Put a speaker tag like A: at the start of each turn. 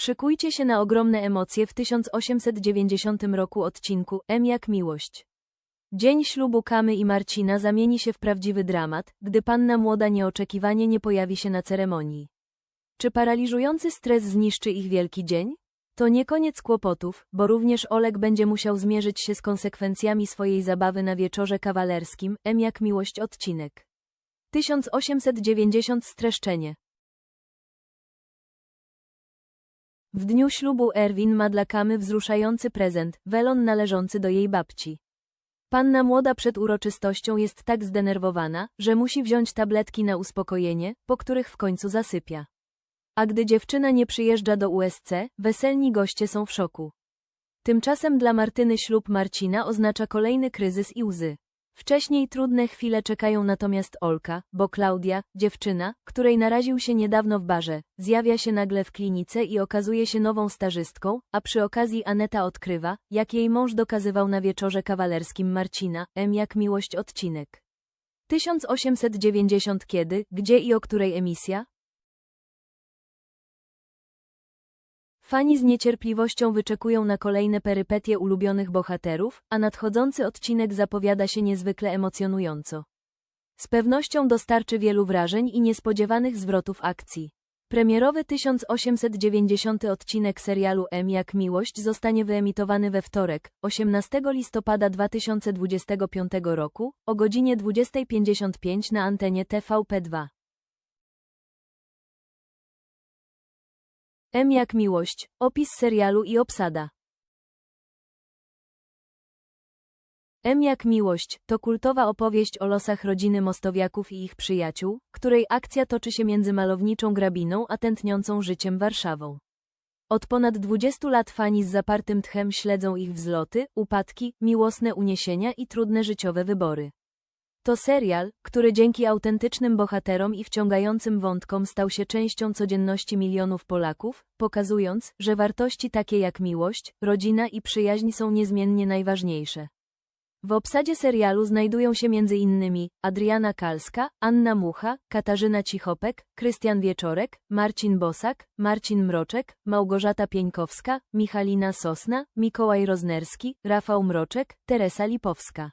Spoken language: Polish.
A: Szykujcie się na ogromne emocje w 1890 roku odcinku M jak miłość. Dzień ślubu Kamy i Marcina zamieni się w prawdziwy dramat, gdy panna młoda nieoczekiwanie nie pojawi się na ceremonii. Czy paraliżujący stres zniszczy ich wielki dzień? To nie koniec kłopotów, bo również Oleg będzie musiał zmierzyć się z konsekwencjami swojej zabawy na wieczorze kawalerskim, M jak miłość odcinek. 1890 Streszczenie W dniu ślubu Erwin ma dla Kamy wzruszający prezent, welon należący do jej babci. Panna młoda przed uroczystością jest tak zdenerwowana, że musi wziąć tabletki na uspokojenie, po których w końcu zasypia. A gdy dziewczyna nie przyjeżdża do USC, weselni goście są w szoku. Tymczasem dla Martyny ślub Marcina oznacza kolejny kryzys i łzy. Wcześniej trudne chwile czekają natomiast Olka, bo Klaudia, dziewczyna, której naraził się niedawno w barze, zjawia się nagle w klinice i okazuje się nową stażystką, a przy okazji Aneta odkrywa, jak jej mąż dokazywał na wieczorze kawalerskim Marcina, M jak miłość odcinek. 1890 kiedy, gdzie i o której emisja? Fani z niecierpliwością wyczekują na kolejne perypetie ulubionych bohaterów, a nadchodzący odcinek zapowiada się niezwykle emocjonująco. Z pewnością dostarczy wielu wrażeń i niespodziewanych zwrotów akcji. Premierowy 1890 odcinek serialu M jak miłość zostanie wyemitowany we wtorek, 18 listopada 2025 roku, o godzinie 20.55 na antenie TVP2. M jak miłość, opis serialu i obsada. M jak miłość to kultowa opowieść o losach rodziny Mostowiaków i ich przyjaciół, której akcja toczy się między malowniczą grabiną a tętniącą życiem Warszawą. Od ponad 20 lat fani z zapartym tchem śledzą ich wzloty, upadki, miłosne uniesienia i trudne życiowe wybory. To serial, który dzięki autentycznym bohaterom i wciągającym wątkom stał się częścią codzienności milionów Polaków, pokazując, że wartości takie jak miłość, rodzina i przyjaźń są niezmiennie najważniejsze. W obsadzie serialu znajdują się m.in. Adriana Kalska, Anna Mucha, Katarzyna Cichopek, Krystian Wieczorek, Marcin Bosak, Marcin Mroczek, Małgorzata Pieńkowska, Michalina Sosna, Mikołaj Roznerski, Rafał Mroczek, Teresa Lipowska.